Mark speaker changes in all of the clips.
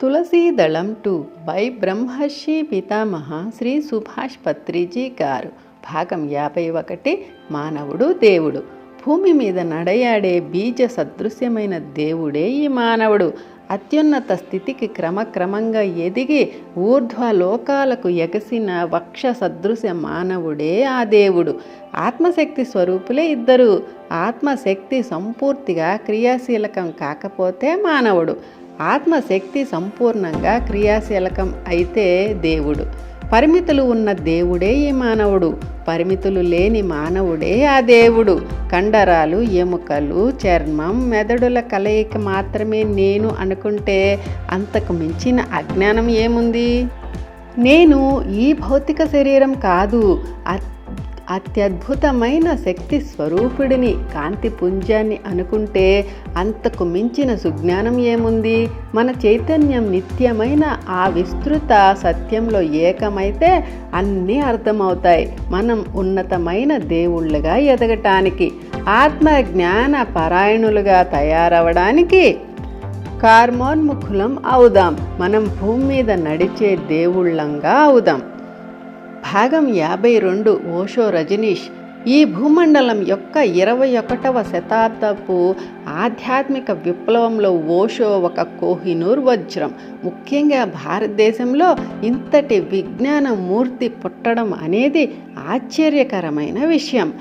Speaker 1: Tulasidalam two by బ్రహ్మర్షి పితామహ శ్రీ సుభాష్ పత్రిజీ గారు భాగం యాభై ఒకటి మానవుడు దేవుడు భూమి మీద నడయాడే బీజ సదృశ్యమైన దేవుడే ఈ మానవుడు. అత్యున్నత స్థితికి క్రమక్రమంగా ఎదిగి ఊర్ధ్వ లోకాలకు ఎగసిన వక్ష సదృశ్య మానవుడే ఆ దేవుడు. ఆత్మశక్తి స్వరూపులే ఇద్దరు. ఆత్మశక్తి సంపూర్తిగా క్రియాశీలకం కాకపోతే మానవుడు. ఆత్మశక్తి సంపూర్ణంగా క్రియాశీలకం అయితే దేవుడు. పరిమితులు ఉన్న దేవుడే ఈ మానవుడు. పరిమితులు లేని మానవుడే ఆ దేవుడు. కండరాలు ఎముకలు చర్మం మెదడుల కలయిక మాత్రమే నేను అనుకుంటే అంతకు మించిన అజ్ఞానం ఏముంది? నేను ఈ భౌతిక శరీరం కాదు. అత్యద్భుతమైన శక్తి స్వరూపుడిని కాంతి పుంజాన్ని అనుకుంటే అంతకు మించిన సుజ్ఞానం ఏముంది? మన చైతన్యం నిత్యమైన ఆ విస్తృత సత్యంలో ఏకమైతే అన్నీ అర్థమవుతాయి. మనం ఉన్నతమైన దేవుళ్ళుగా ఎదగటానికి ఆత్మ జ్ఞాన పరాయణులుగా తయారవడానికి కార్మోన్ముఖులం అవుదాం. మనం భూమి మీద నడిచే దేవుళ్ళంగా అవుదాం. భాగం యాభై రెండు ఓషో రజనీష్. ఈ భూమండలం యొక్క ఇరవై ఒకటవ శతాబ్దపు ఆధ్యాత్మిక విప్లవంలో ఓషో ఒక కోహినూర్ వజ్రం. ముఖ్యంగా భారతదేశంలో ఇంతటి విజ్ఞాన మూర్తి పుట్టడం అనేది ఆశ్చర్యకరమైన విషయం.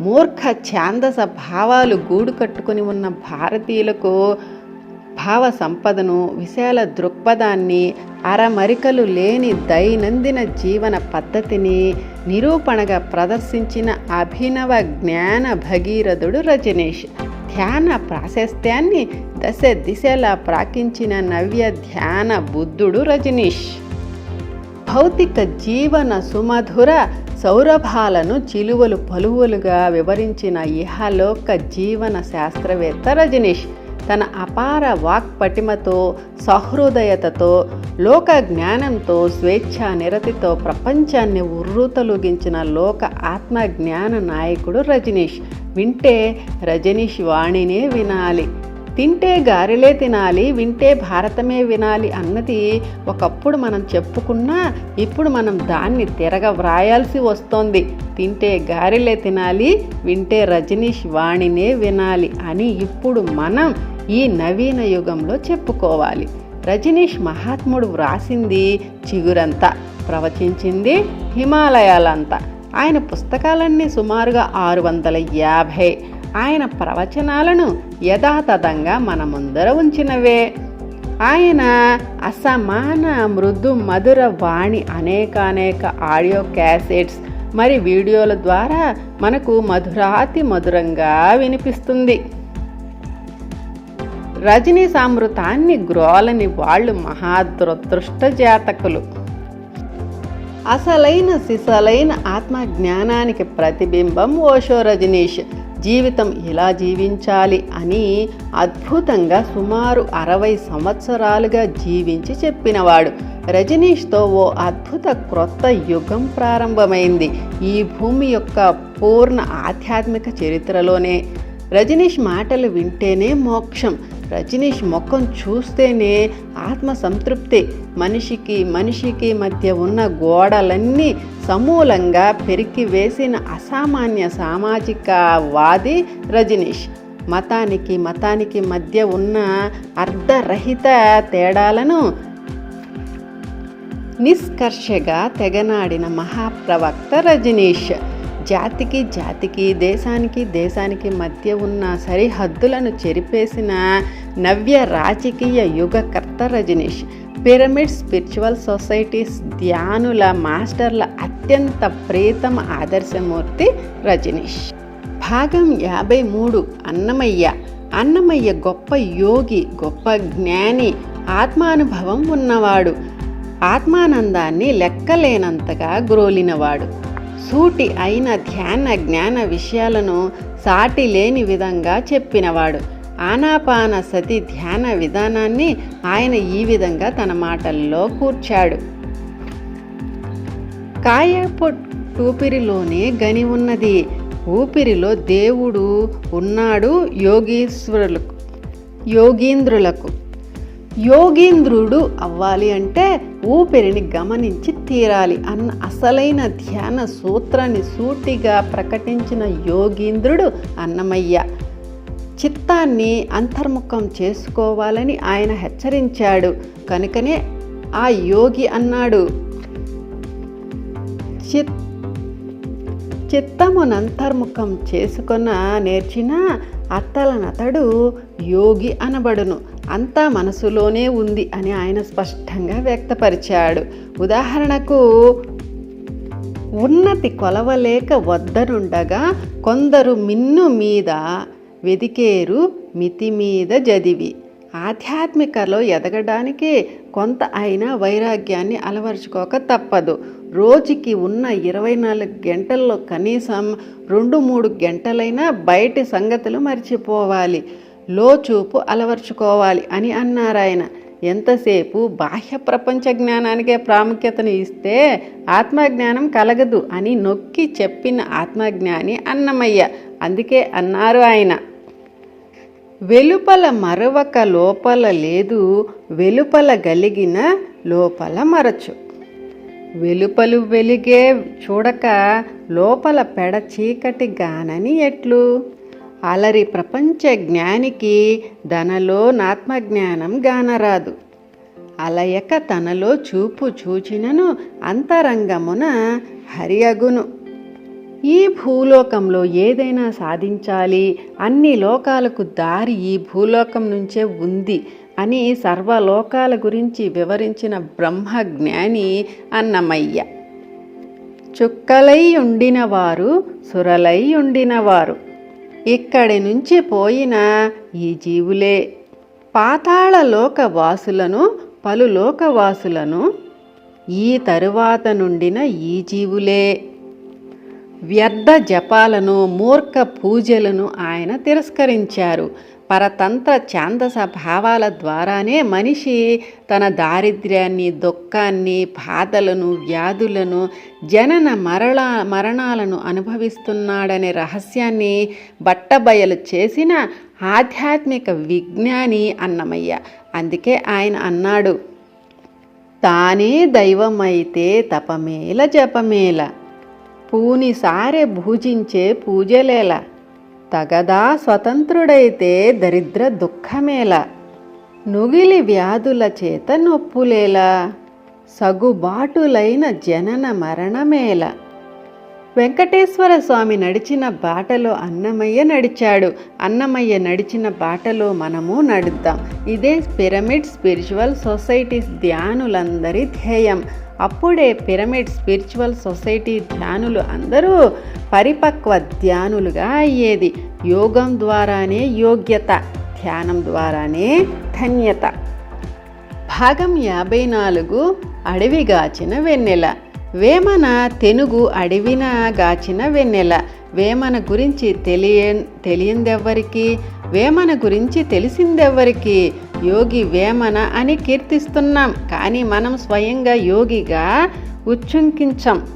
Speaker 1: మూర్ఖ ఛాందస భావాలు గూడు కట్టుకుని ఉన్న భారతీయులకు భావ సంపదను విశాల దృక్పథాన్ని అరమరికలు లేని దైనందిన జీవన పద్ధతిని నిరూపణగా ప్రదర్శించిన అభినవ జ్ఞాన భగీరథుడు రజనీష్. ధ్యాన ప్రాశస్త్యాన్ని దశ దిశలా ప్రాకించిన నవ్య ధ్యాన బుద్ధుడు రజనీష్. భౌతిక జీవన సుమధుర సౌరభాలను చిలువలు పలువులుగా వివరించిన ఇహలోక జీవన శాస్త్రవేత్త రజనీష్. తన అపార వాక్పటిమతో సహృదయతతో లోక జ్ఞానంతో స్వేచ్ఛా నిరతితో ప్రపంచాన్ని ఉర్రూతలుగించిన లోక ఆత్మ జ్ఞాన నాయకుడు రజనీష్. వింటే రజనీష్ వాణినే వినాలి. తింటే గారెలే తినాలి వింటే భారతమే వినాలి అన్నది ఒకప్పుడు మనం చెప్పుకున్నా ఇప్పుడు మనం దాన్ని తిరగ వ్రాయాల్సి వస్తోంది. తింటే గారెలే తినాలి వింటే రజనీష్ వాణినే వినాలి అని ఇప్పుడు మనం ఈ నవీన యుగంలో చెప్పుకోవాలి. రజనీష్ మహాత్ముడు వ్రాసింది చిగురంతా ప్రవచించింది హిమాలయాలంతా. ఆయన పుస్తకాలన్నీ సుమారుగా ఆరు వందల యాభై. ఆయన ప్రవచనాలను యథాతథంగా మన ముందర ఉంచినవే. ఆయన అసమాన మృదు మధుర వాణి అనేకానేక ఆడియో క్యాసెట్స్ మరి వీడియోల ద్వారా మనకు మధురాతి మధురంగా వినిపిస్తుంది. రజనీ సామృతాన్ని గ్రోలని వాళ్ళు మహాదురదృష్ట జాతకులు అసలైన సిసలైన ఆత్మ జ్ఞానానికి ప్రతిబింబం ఓషో రజనీష్. జీవితం ఇలా జీవించాలి అని అద్భుతంగా సుమారు అరవై సంవత్సరాలుగా జీవించి చెప్పినవాడు. రజనీష్తో ఓ అద్భుత క్రొత్త యుగం ప్రారంభమైంది. ఈ భూమి యొక్క పూర్ణ ఆధ్యాత్మిక చరిత్రలోనే. రజనీష్ మాటలు వింటేనే మోక్షం. రజనీష్ ముఖం చూస్తేనే ఆత్మ సంతృప్తి మనిషికి మనిషికి మధ్య ఉన్న గోడలన్నీ సమూలంగా పెరికి వేసిన అసామాన్య సామాజిక వాది రజనీష్. మతానికి మతానికి మధ్య ఉన్న అర్ధరహిత తేడాలను నిష్కర్షగా తెగనాడిన మహాప్రవక్త రజనీష్. జాతికి జాతికి దేశానికి దేశానికి మధ్య ఉన్న సరిహద్దులను చెరిపేసిన నవ్య రాజకీయ యుగకర్త రజనీష్ పిరమిడ్ స్పిరిచువల్ సొసైటీస్ ధ్యానుల మాస్టర్ల అత్యంత ప్రీతమ ఆదర్శమూర్తి రజనీష్. భాగం యాభై మూడు అన్నమయ్య. అన్నమయ్య గొప్ప యోగి గొప్ప జ్ఞాని ఆత్మానుభవం ఉన్నవాడు. ఆత్మానందాన్ని లెక్కలేనంతగా గ్రోలినవాడు. సూటి అయిన ధ్యాన జ్ఞాన విషయాలను సాటి లేని విధంగా చెప్పినవాడు. ఆనాపాన సతి ధ్యాన విధానాన్ని ఆయన ఈ విధంగా తన మాటల్లో కూర్చాడు. కాయపు ఊపిరిలోనే గని ఉన్నది. ఊపిరిలో దేవుడు ఉన్నాడు యోగీశ్వరులకు యోగీంద్రులకు. యోగీంద్రుడు అవ్వాలి అంటే ఊపిరిని గమనించి తీరాలి అన్న అసలైన ధ్యాన సూత్రాన్ని సూటిగా ప్రకటించిన యోగీంద్రుడు అన్నమయ్య. చిత్తాన్ని అంతర్ముఖం చేసుకోవాలని ఆయన హెచ్చరించాడు. కనుకనే ఆ యోగి అన్నాడు చిత్ చిత్తమునంతర్ముఖం చేసుకున్న నేర్చిన అత్తలనతడు యోగి అనబడును. అంతా మనసులోనే ఉంది అని ఆయన స్పష్టంగా వ్యక్తపరిచాడు. ఉదాహరణకు ఉన్నతి కొలవలేక వద్దనుండగా కొందరు మిన్ను మీద వెదికేరు మితి మీద జదివి. ఆధ్యాత్మికలో ఎదగడానికి కొంత అయినా వైరాగ్యాన్ని అలవరుచుకోక తప్పదు. రోజుకి ఉన్న ఇరవై నాలుగు గంటల్లో కనీసం రెండు మూడు గంటలైనా బయటి సంగతులు మర్చిపోవాలి. లోచూపు అలవర్చుకోవాలి అని అన్నారు ఆయన ఎంతసేపు బాహ్య ప్రపంచ జ్ఞానానికే ప్రాముఖ్యతను ఇస్తే ఆత్మజ్ఞానం కలగదు అని నొక్కి చెప్పిన ఆత్మజ్ఞాని అన్నమయ్య. అందుకే అన్నారు ఆయన. వెలుపల మరవక లోపల లేదు వెలుపల గలిగిన లోపల మరచు. వెలుపలు వెలిగే చూడక లోపల పెడ చీకటి గానని ఎట్లు? అలరి ప్రపంచ జ్ఞానికి ధనలో నాత్మజ్ఞానం గానరాదు. అలయక తనలో చూపు చూచినను అంతరంగమున హరియగును. ఈ భూలోకంలో ఏదైనా సాధించాలి అన్ని లోకాలకు దారి ఈ భూలోకం నుంచే ఉంది అని సర్వలోకాల గురించి వివరించిన బ్రహ్మజ్ఞాని అన్నమయ్య. చుక్కలై ఉండినవారు సురలై ఉండినవారు. ఇక్కడి నుంచి పోయిన ఈ జీవులే. పాతాళ లోకవాసులను పలు లోకవాసులను ఈ తరువాత నుండిన ఈ జీవులే. వ్యర్థ జపాలను మూర్ఖ పూజలను ఆయన తిరస్కరించారు. పరతంత్ర ఛాందస భావాల ద్వారానే మనిషి తన దారిద్ర్యాన్ని దుఃఖాన్ని బాధలను వ్యాధులను జనన మరణ మరణాలను అనుభవిస్తున్నాడనే రహస్యాన్ని బట్టబయలు చేసిన ఆధ్యాత్మిక విజ్ఞాని అన్నమయ్య. అందుకే ఆయన అన్నాడు తానే దైవమైతే తపమేల జపమేల పూనిసారే భూజించే పూజలేలా తగదా స్వతంత్రుడైతే దరిద్ర దుఃఖమేల నుగిలి వ్యాధుల చేత నొప్పులేలా సగుబాటులైన జనన మరణమేల. వెంకటేశ్వర స్వామి నడిచిన బాటలో అన్నమయ్య నడిచాడు. అన్నమయ్య నడిచిన బాటలో మనము నడుద్దాం. ఇదే పిరమిడ్ స్పిరిచువల్ సొసైటీస్ ధ్యానులందరి ధ్యేయం. అప్పుడే పిరమిడ్ స్పిరిచువల్ సొసైటీ ధ్యానులు అందరూ పరిపక్వ ధ్యానులుగా అయ్యేది. యోగం ద్వారానే యోగ్యత ధ్యానం ద్వారానే ధన్యత. భాగం యాభై నాలుగు అడవిగాచిన వెన్నెల. వేమన తెనుగు అడవిన గాచిన వెన్నెల. వేమన గురించి తెలియ తెలియందెవ్వరికి? వేమన గురించి తెలిసిందెవ్వరికి? యోగి వేమన అని కీర్తిస్తున్నాం. కానీ మనం స్వయంగా యోగిగా ఉచ్చుంకించం.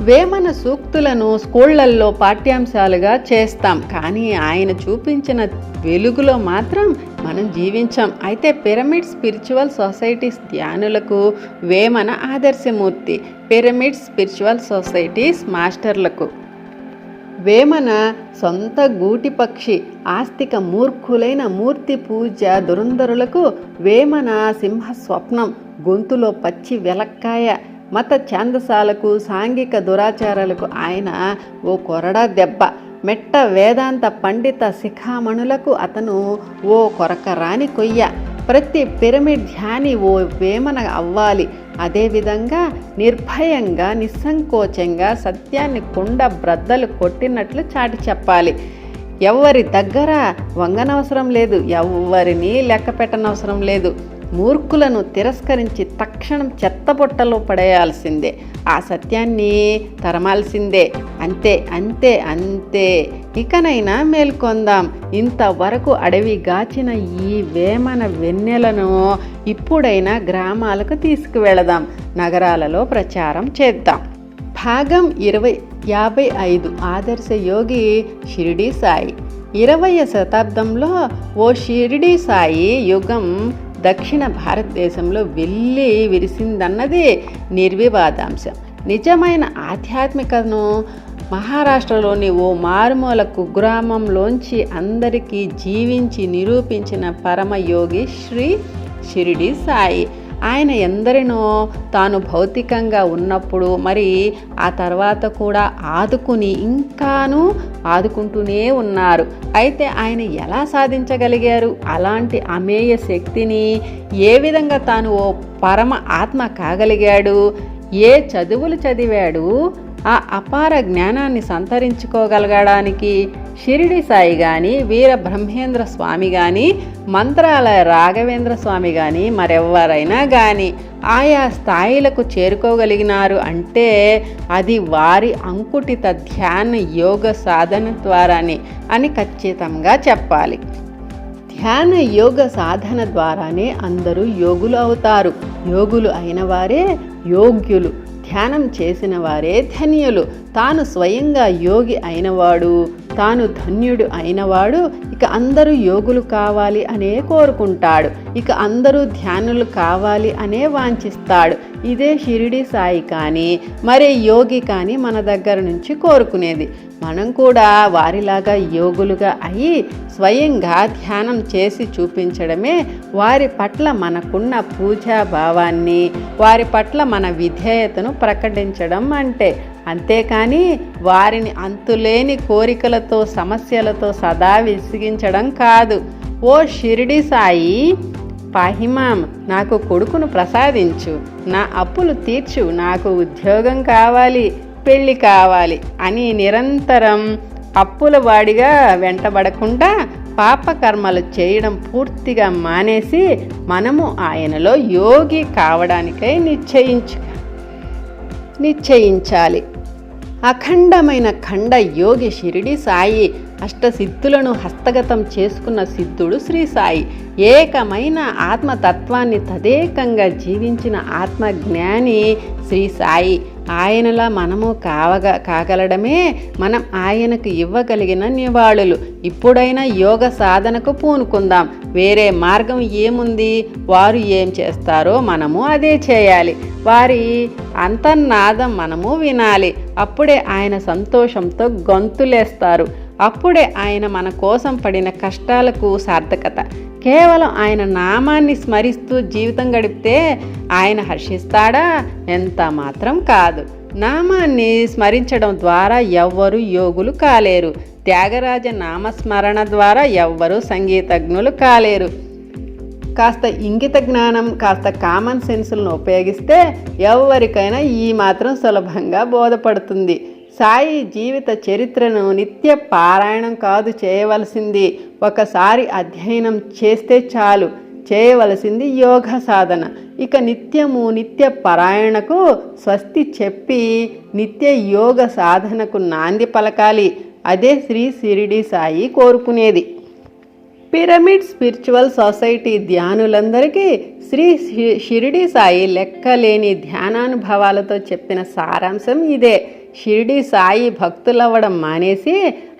Speaker 1: వేమన సూక్తులను స్కూళ్ళల్లో పాఠ్యాంశాలుగా చేస్తాం. కానీ ఆయన చూపించిన వెలుగులో మాత్రం మనం జీవించాం. అయితే పిరమిడ్ స్పిరిచువల్ సొసైటీస్ ధ్యానులకు వేమన ఆదర్శమూర్తి. పిరమిడ్ స్పిరిచువల్ సొసైటీస్ మాస్టర్లకు. వేమన సొంత గూటి పక్షి ఆస్తిక మూర్ఖులైన మూర్తి పూజ దురంధరులకు వేమన సింహ స్వప్నం గొంతులో పచ్చి వెలక్కాయ మత ఛాందసాలకు సాంఘిక దురాచారాలకు ఆయన ఓ కొరడా దెబ్బ. మెట్ట వేదాంత పండిత శిఖామణులకు అతను ఓ కొరకరాని కొయ్య. ప్రతి పిరమిడ్ ధ్యాని ఓ వేమన అవ్వాలి. అదేవిధంగా నిర్భయంగా నిస్సంకోచంగా సత్యాన్ని కుండ బ్రద్దలు కొట్టినట్లు చాటి చెప్పాలి. ఎవరి దగ్గర వంగనవసరం లేదు ఎవరిని లెక్క పెట్టనవసరం లేదు. మూర్ఖులను తిరస్కరించి తక్షణం చెత్తబుట్టలో పడేయాల్సిందే. ఆ సత్యాన్ని తరమాల్సిందే. అంతే అంతే అంతే. ఇకనైనా మేల్కొందాం. ఇంతవరకు అడవి గాచిన ఈ వేమన వెన్నెలను ఇప్పుడైనా గ్రామాలకు తీసుకువెళదాం. నగరాలలో ప్రచారం చేద్దాం. భాగం ఇరవై యాభై ఐదు ఆదర్శ యోగి షిరిడి సాయి. ఇరవయ శతాబ్దంలో ఓ షిరిడి సాయి యుగం దక్షిణ భారతదేశంలో వెళ్ళి విరిసిందన్నదే నిర్వివాదాంశం. నిజమైన ఆధ్యాత్మికతను మహారాష్ట్రలోని ఓ మారుమూల కుగ్రామంలోంచి అందరికీ జీవించి నిరూపించిన పరమయోగి శ్రీ షిరిడి సాయి. ఆయన ఎందరినో తాను భౌతికంగా ఉన్నప్పుడు మరి ఆ తర్వాత కూడా ఆదుకుని ఇంకాను ఆదుకుంటూనే ఉన్నారు. అయితే ఆయన ఎలా సాధించగలిగారు? అలాంటి అమేయ శక్తిని ఏ విధంగా తాను ఓ పరమ ఆత్మ కాగలిగాడు? ఏ చదువులు చదివాడు? ఆ అపార జ్ఞానాన్ని సంతరించుకోగలగడానికి షిరిడి సాయి కానీ వీర బ్రహ్మేంద్ర స్వామి కానీ మంత్రాలయ రాఘవేంద్ర స్వామి కానీ మరెవరైనా కానీ ఆయా స్థాయిలకు చేరుకోగలిగినారు అంటే అది వారి అంకుటిత ధ్యాన యోగ సాధన ద్వారానే అని ఖచ్చితంగా చెప్పాలి. ధ్యాన యోగ సాధన ద్వారానే అందరూ యోగులు అవుతారు. యోగులు అయిన వారే యోగ్యులు. ధ్యానం చేసిన వారే ధన్యులు. తాను స్వయంగా యోగి అయినవాడు తాను ధన్యుడు అయినవాడు ఇక అందరూ యోగులు కావాలి అనే కోరుకుంటాడు. ఇక అందరూ ధ్యానులు కావాలి అనే వాంఛిస్తాడు. ఇదే షిరిడి సాయి కానీ మరే యోగి కానీ మన దగ్గర నుంచి కోరుకునేది. మనం కూడా వారిలాగా యోగులుగా అయి స్వయంగా ధ్యానం చేసి చూపించడమే వారి పట్ల మనకున్న పూజా భావాన్ని వారి పట్ల మన విధేయతను ప్రకటించడం అంటే అంతేకాని వారిని అంతులేని కోరికలతో సమస్యలతో సదా విసిగించడం కాదు. ఓ షిరిడి సాయి పాహిమాం నాకు కొడుకును ప్రసాదించు. నా అప్పులు తీర్చు నాకు ఉద్యోగం కావాలి పెళ్ళి కావాలి అని నిరంతరం అప్పుల వాడిగా వెంటబడకుండా పాపకర్మలు చేయడం పూర్తిగా మానేసి మనము ఆయనలో యోగి కావడానికై నిశ్చయించు నిశ్చయించాలి. అఖండమైన ఖండ యోగి షిరిడి సాయి అష్టసిద్ధులను హస్తగతం చేసుకున్న సిద్ధుడు శ్రీ సాయి. ఏకమైన ఆత్మతత్వాన్ని తదేకంగా జీవించిన ఆత్మజ్ఞాని శ్రీ సాయి. ఆయనలా మనము కావగా కాగలడమే మనం ఆయనకు ఇవ్వగలిగిన నివాళులు. ఇప్పుడైనా యోగ సాధనకు పూనుకుందాం. వేరే మార్గం ఏముంది? వారు ఏం చేస్తారో మనము అదే చేయాలి. వారి అంతర్నాదం మనము వినాలి. అప్పుడే ఆయన సంతోషంతో గొంతులేస్తారు. అప్పుడే ఆయన మన కోసం పడిన కష్టాలకు సార్థకత. కేవలం ఆయన నామాన్ని స్మరిస్తూ జీవితం గడిపితే ఆయన హర్షిస్తాడా? ఎంత మాత్రం కాదు. నామాన్ని స్మరించడం ద్వారా ఎవ్వరు యోగులు కాలేరు. త్యాగరాజ నామస్మరణ ద్వారా ఎవ్వరు సంగీతజ్ఞులు కాలేరు. కాస్త ఇంగిత జ్ఞానం కాస్త కామన్ సెన్సులను ఉపయోగిస్తే ఎవరికైనా ఈ మాత్రం సులభంగా బోధపడుతుంది. సాయి జీవిత చరిత్రను నిత్య పారాయణం కాదు చేయవలసింది. ఒకసారి అధ్యయనం చేస్తే చాలు. చేయవలసింది యోగ సాధన. ఇక నిత్యము నిత్య పారాయణకు స్వస్తి చెప్పి నిత్య యోగ సాధనకు నాంది పలకాలి. అదే శ్రీ సిరిడి సాయి కోరుకునేది. పిరమిడ్ స్పిరిచువల్ సొసైటీ ధ్యానులందరికీ శ్రీ షిరిడి సాయి లెక్కలేని ధ్యానానుభవాలతో చెప్పిన సారాంశం ఇదే. షిరిడి సాయి భక్తులవ్వడం మానేసి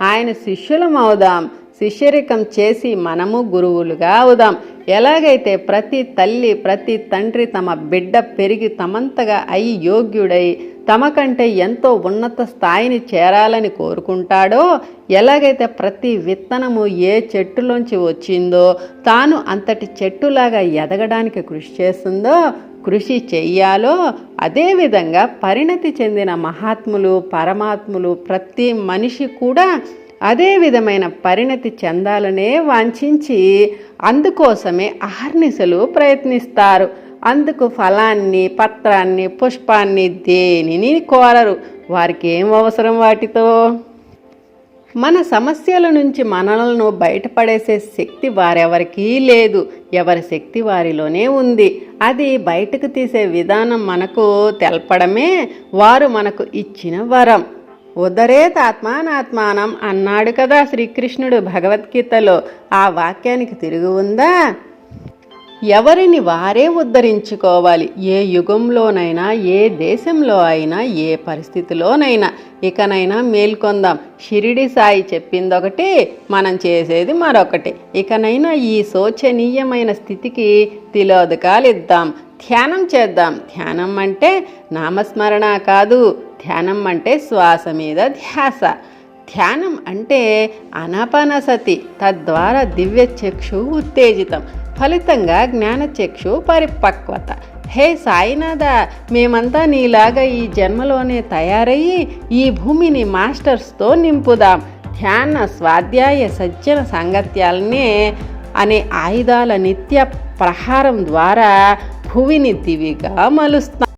Speaker 1: ఆయన శిష్యులం అవుదాం. శిష్యరికం చేసి మనము గురువులుగా అవుదాం. ఎలాగైతే ప్రతి తల్లి ప్రతి తండ్రి తమ బిడ్డ పెరిగి తమంతగా అయి యోగ్యుడై తమ కంటే ఎంతో ఉన్నత స్థాయిని చేరాలని కోరుకుంటాడో ఎలాగైతే ప్రతి విత్తనము ఏ చెట్టులోంచి వచ్చిందో తాను అంతటి చెట్టులాగా ఎదగడానికి కృషి చేస్తుందో కృషి చెయ్యాలో అదేవిధంగా పరిణతి చెందిన మహాత్ములు పరమాత్ములు ప్రతి మనిషి కూడా అదే విధమైన పరిణతి చెందాలనే వాంఛించి అందుకోసమే అహర్నిశలు ప్రయత్నిస్తారు. అందుకు ఫలాన్ని పత్రాన్ని పుష్పాన్ని దేనిని కోరరు. వారికి ఏం అవసరం వాటితో? మన సమస్యల నుంచి మనలను బయటపడేసే శక్తి వారెవరికీ లేదు. ఎవరి శక్తి వారిలోనే ఉంది. అది బయటకు తీసే విధానం మనకు తెలపడమే వారు మనకు ఇచ్చిన వరం. ఉదరేత ఆత్మానాత్మానం అన్నాడు కదా శ్రీకృష్ణుడు భగవద్గీతలో. ఆ వాక్యానికి తిరుగు ఉందా? ఎవరిని వారే ఉద్ధరించుకోవాలి? ఏ యుగంలోనైనా ఏ దేశంలో అయినా ఏ పరిస్థితిలోనైనా. ఇకనైనా మేల్కొందాం. షిరిడి సాయి చెప్పిందొకటి మనం చేసేది మరొకటి. ఇకనైనా ఈ శోచనీయమైన స్థితికి తిలోదకాలిద్దాం ధ్యానం చేద్దాం. ధ్యానం అంటే నామస్మరణ కాదు. ధ్యానం అంటే శ్వాస మీద ధ్యాస. ధ్యానం అంటే అనపనసతి తద్వారా దివ్య చక్షు ఉత్తేజితం. ఫలితంగా జ్ఞానచక్షు పరిపక్వత. హే సాయినాథ మేమంతా నీలాగా ఈ జన్మలోనే తయారయ్యి ఈ భూమిని మాస్టర్స్తో నింపుదాం. ధ్యాన స్వాధ్యాయ సజ్జన సాంగత్యాలనే అనే ఆయుధాల నిత్య ప్రహారం ద్వారా భూమిని దివిగా మలుస్తాం.